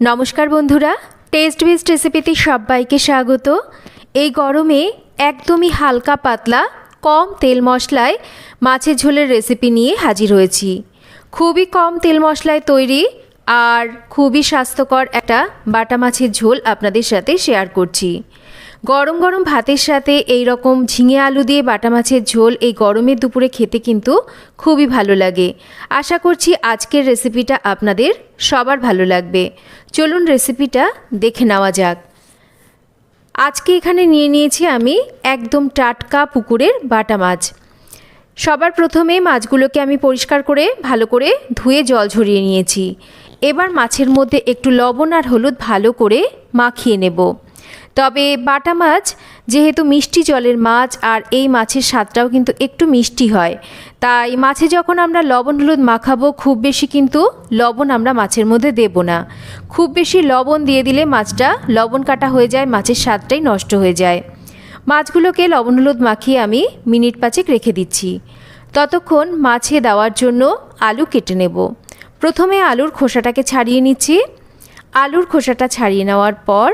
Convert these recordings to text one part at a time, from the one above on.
নমস্কার বন্ধুরা test best রেসিপিতে সবাইকে স্বাগত। এই গরমে একদমই হালকা পাতলা, কম তেল মশলায় মাছের ঝোলের রেসিপি নিয়ে হাজির হয়েছি। খুবই কম তেল মশলায় তৈরি আর খুবই স্বাস্থ্যকর একটা বাটা মাছের ঝোল আপনাদের সাথে শেয়ার করছি। গরম গরম ভাতের সাথে এই রকম ঝিঙে আলু দিয়ে বাটা মাছের ঝোল এই গরমের দুপুরে খেতে কিন্তু খুবই ভালো লাগে। আশা করছি আজকের রেসিপিটা আপনাদের সবার ভালো লাগবে। চলুন রেসিপিটা দেখে নেওয়া যাক। আজকে এখানে নিয়ে নিয়েছি আমি একদম টাটকা পুকুরের বাটা মাছ। সবার প্রথমে মাছগুলোকে আমি পরিষ্কার করে ভালো করে ধুয়ে জল ঝরিয়ে নিয়েছি। এবার মাছের মধ্যে একটু লবণ আর হলুদ ভালো করে মাখিয়ে নেব। তবে বাটা মাছ, যেহেতু মিষ্টি জলের মাছ, আর এই মাছের স্বাদটাও কিন্তু একটু মিষ্টি হয়। তাই মাছে যখন আমরা লবণ হলুদ মাখাবো, খুব বেশি কিন্তু লবণ আমরা মাছের মধ্যে দেব না। খুব বেশি লবণ দিয়ে দিলে মাছটা লবণ কাটা হয়ে যায়, মাছের স্বাদটাই নষ্ট হয়ে যায়। মাছগুলোকে লবণ হলুদ মাখিয়ে আমি মিনিট পাঁচেক রেখে দিচ্ছি। ততক্ষণ মাছে দেওয়ার জন্য আলু কেটে নেব। প্রথমে আলুর খোসাটাকে ছাড়িয়ে নিচ্ছি। আলুর খোসাটা ছাড়িয়ে নেওয়ার পর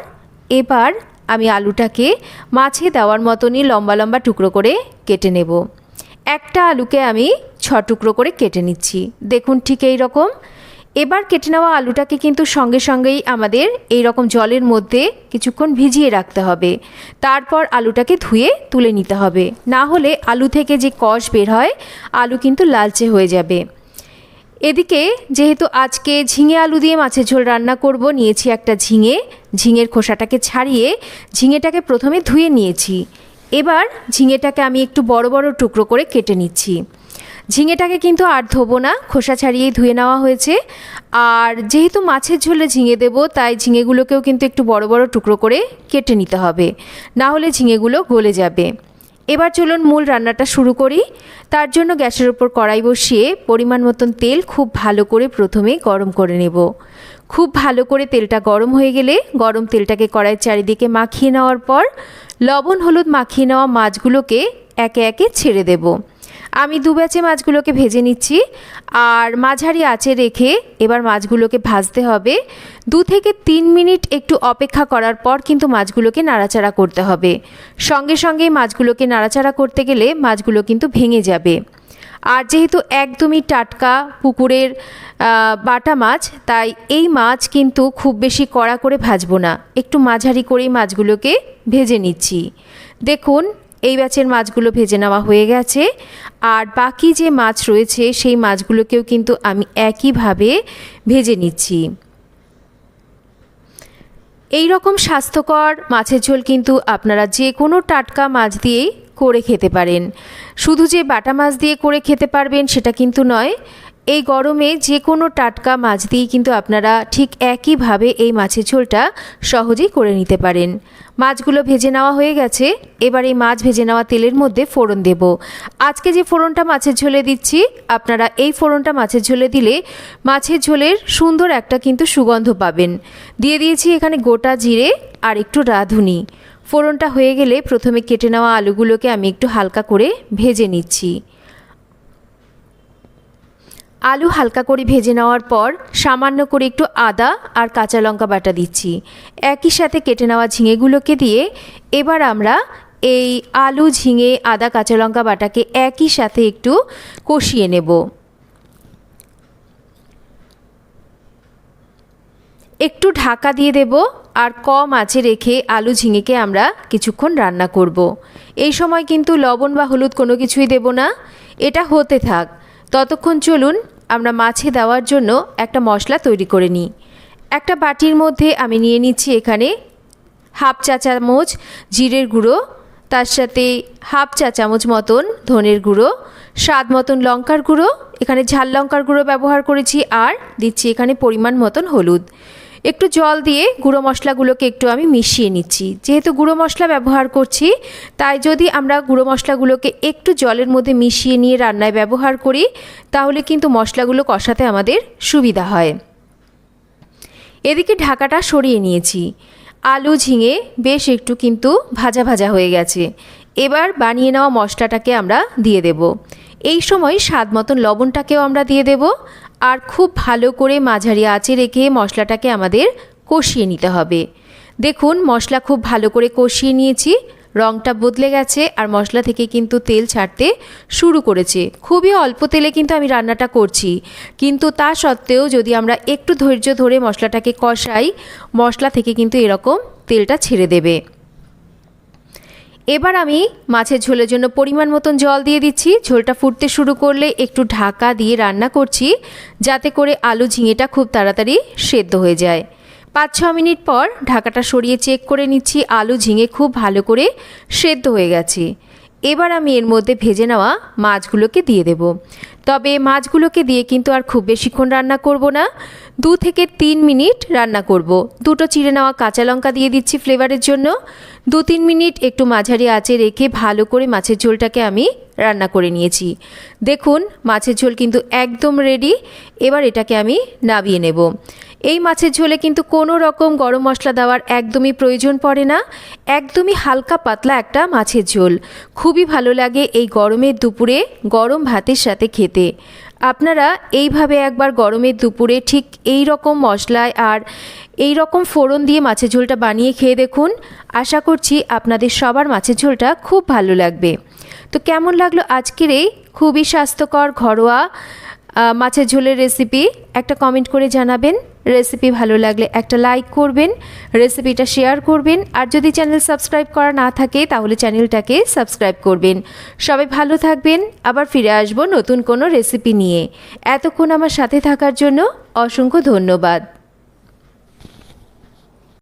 এবার আমি আলুটাকে মাছে দেওয়ার মতনই লম্বা লম্বা টুকরো করে কেটে নেব। একটা আলুকে আমি ছ টুকরো করে কেটে নিচ্ছি। দেখুন ঠিক এই রকম। এবার কেটে নেওয়া আলুটাকে কিন্তু সঙ্গে সঙ্গেই আমাদের এই রকম জলের মধ্যে কিছুক্ষণ ভিজিয়ে রাখতে হবে। তারপর আলুটাকে ধুয়ে তুলে নিতে হবে। না হলে আলু থেকে যে কষ বের হয়, আলু কিন্তু লালচে হয়ে যাবে। এদিকে যেহেতু আজকে ঝিঙে আলু দিয়ে মাছের ঝোল রান্না করব, নিয়েছি একটা ঝিঙে। ঝিঙের খোসাটাকে ছাড়িয়ে ঝিঙেটাকে প্রথমে ধুয়ে নিয়েছি। এবার ঝিঙেটাকে আমি একটু বড় বড় টুকরো করে কেটে নিচ্ছি। ঝিঙেটাকে কিন্তু আর ধোবো না, খোসা ছাড়িয়েই ধুয়ে নেওয়া হয়েছে। আর যেহেতু মাছের ঝোলে ঝিঙে দেবো, তাই ঝিঙেগুলোকেও কিন্তু একটু বড় বড় টুকরো করে কেটে নিতে হবে। না হলে ঝিঙেগুলো গলে যাবে। এবার চলুন মূল রান্নাটা শুরু করি। তার জন্য গ্যাসের ওপর কড়াই বসিয়ে পরিমাণ মতন তেল খুব ভালো করে প্রথমে গরম করে নেব। খুব ভালো করে তেলটা গরম হয়ে গেলে গরম তেলটাকে কড়াইয়ের চারিদিকে মাখিয়ে নেওয়ার পর লবণ হলুদ মাখিয়ে নেওয়া মাছগুলোকে একে একে ছেড়ে দেব। আমি দু ব্যাচে মাছগুলোকে ভেজে নিচ্ছি, আর মাঝারি আঁচে রেখে এবার মাছগুলোকে ভাজতে হবে। দু থেকে তিন মিনিট একটু অপেক্ষা করার পর কিন্তু মাছগুলোকে নাড়াচাড়া করতে হবে। সঙ্গে সঙ্গে মাছগুলোকে নাড়াচাড়া করতে গেলে মাছগুলো কিন্তু ভেঙে যাবে। আর যেহেতু একদমই টাটকা পুকুরের বাটা মাছ, তাই এই মাছ কিন্তু খুব বেশি কড়া করে ভাজবো না। একটু মাঝারি করেই মাছগুলোকে ভেজে নিচ্ছি। দেখুন এই ব্যাচের মাছগুলো ভেজে নেওয়া হয়ে গেছে। আর বাকি যে মাছ রয়েছে, সেই মাছগুলোকেও কিন্তু আমি একইভাবে ভেজে নিচ্ছি। এই রকম স্বাস্থ্যকর মাছের ঝোল কিন্তু আপনারা যে কোনো টাটকা মাছ দিয়েই করে খেতে পারেন। শুধু যে বাটা মাছ দিয়ে করে খেতে পারবেন সেটা কিন্তু নয়, এই গরমে যে কোনো টাটকা মাছ দিয়েই কিন্তু আপনারা ঠিক একইভাবে এই মাছের ঝোলটা সহজেই করে নিতে পারেন। মাছগুলো ভেজে নেওয়া হয়ে গেছে। এবার এই মাছ ভেজে নেওয়া তেলের মধ্যে ফোড়ন দেব। আজকে যে ফোড়নটা মাছের ঝোলে দিচ্ছি, আপনারা এই ফোড়নটা মাছের ঝোলে দিলে মাছের ঝোলের সুন্দর একটা কিন্তু সুগন্ধ পাবেন। দিয়ে দিয়েছি এখানে গোটা জিরে আর একটু রাঁধুনি। ফোড়নটা হয়ে গেলে প্রথমে কেটে নেওয়া আলুগুলোকে আমি একটু হালকা করে ভেজে নিচ্ছি। আলু হালকা করে ভেজে নেওয়ার পর সামান্য করে একটু আদা আর কাঁচা লঙ্কা বাটা দিচ্ছি। একই সাথে কেটে নেওয়া ঝিঙেগুলোকে দিয়ে এবার আমরা এই আলু, ঝিঙে, আদা, কাঁচা লঙ্কা বাটাকে একই সাথে একটু কষিয়ে নেব। একটু ঢাকা দিয়ে দেব আর কম আঁচে রেখে আলু, ঝিঙেকে আমরা কিছুক্ষণ রান্না করব। এই সময় কিন্তু লবণ বা হলুদ কোনো কিছুই দেব না। এটা হতে থাক। ততক্ষণ চলুন আমরা মাছে দেওয়ার জন্য একটা মশলা তৈরি করে নিই। একটা বাটির মধ্যে আমি নিয়ে নিচ্ছি এখানে হাফ চা চামচ জিরের গুঁড়ো, তার সাথে হাফ চা চামচ মতন ধনের গুঁড়ো, স্বাদ মতন লঙ্কার গুঁড়ো, এখানে ঝাল লঙ্কার গুঁড়ো ব্যবহার করেছি, আর দিচ্ছি এখানে পরিমাণ মতন হলুদ। একটু জল দিয়ে গুঁড়ো মশলাগুলোকে একটু আমি মিশিয়ে নিচ্ছি। যেহেতু গুঁড়ো মশলা ব্যবহার করছি, তাই যদি আমরা গুঁড়ো মশলাগুলোকে একটু জলের মধ্যে মিশিয়ে নিয়ে রান্নায় ব্যবহার করি, তাহলে কিন্তু মশলাগুলো কষাতে আমাদের সুবিধা হয়। এদিকে ঢাকাটা সরিয়ে নিয়েছি। আলু ঝিঙে বেশ একটু কিন্তু ভাজা ভাজা হয়ে গেছে। এবার বানিয়ে নেওয়া মশলাটাকে আমরা দিয়ে দেব। এই সময় স্বাদ মতন লবণটাকেও আমরা দিয়ে দেব। আর খুব ভালো করে মাঝারি আঁচে রেখে মশলাটাকে আমাদের কষিয়ে নিতে হবে। দেখুন, মশলা খুব ভালো করে কষিয়ে নিয়েছি। রঙটা বদলে গেছে আর মশলা থেকে কিন্তু তেল ছাড়তে শুরু করেছে। খুবই অল্প তেলে কিন্তু আমি রান্নাটা করছি। কিন্তু তা সত্ত্বেও যদি আমরা একটু ধৈর্য ধরে মশলাটাকে কষাই, মশলা থেকে কিন্তু এরকম তেলটা ছেড়ে দেবে। এবার আমি মাছের ঝোলের জন্য পরিমাণ মতন জল দিয়ে দিচ্ছি। ঝোলটা ফুটতে শুরু করলে একটু ঢাকা দিয়ে রান্না করছি, যাতে করে আলু ঝিঙেটা খুব তাড়াতাড়ি সেদ্ধ হয়ে যায়। পাঁচ ছ মিনিট পর ঢাকাটা সরিয়ে চেক করে নিচ্ছি আলু ঝিঙে খুব ভালো করে সেদ্ধ হয়ে গেছে। এবার আমি এর মধ্যে ভেজে নেওয়া মাছগুলোকে দিয়ে দেব। তবে মাছগুলোকে দিয়ে কিন্তু আর খুব বেশিক্ষণ রান্না করব না। দু থেকে তিন মিনিট রান্না করব। দুটো চিড়ে নেওয়া কাঁচা লঙ্কা দিয়ে দিচ্ছি ফ্লেভারের জন্য। দু তিন মিনিট একটু মাঝারি আঁচে রেখে ভালো করে মাছের ঝোলটাকে আমি রান্না করে নিয়েছি। দেখুন, মাছের ঝোল কিন্তু একদম রেডি এবার এটাকে আমি নাবিয়ে নেব। এই মাছের ঝোলে কিন্তু কোনো রকম গরম মশলা দেওয়ার একদমই প্রয়োজন পড়ে না। একদমই হালকা পাতলা একটা মাছের ঝোল। খুবই ভালো লাগে এই গরমের দুপুরে গরম ভাতের সাথে খেতে। আপনারা এইভাবে একবার গরমের দুপুরে ঠিক এই রকম মশলায় আর এই রকম ফোড়ন দিয়ে মাছের ঝোলটা বানিয়ে খেয়ে দেখুন। আশা করছি আপনাদের সবার মাছের ঝোলটা খুব ভালো লাগবে। তো কেমন লাগল আজকের এই খুবই স্বাস্থ্যকর ঘরোয়া মাছের ঝোলের রেসিপি একটা কমেন্ট করে জানাবেন। রেসিপি ভালো লাগলে একটা লাইক করবেন, রেসিপিটা শেয়ার করবেন, আর যদি চ্যানেল সাবস্ক্রাইব করা না থাকে তাহলে চ্যানেলটাকে সাবস্ক্রাইব করবেন। সবাই ভালো থাকবেন, আবার ফিরে আসব নতুন কোনো রেসিপি নিয়ে। এতক্ষণ আমার সাথে থাকার জন্য অসংখ্য ধন্যবাদ।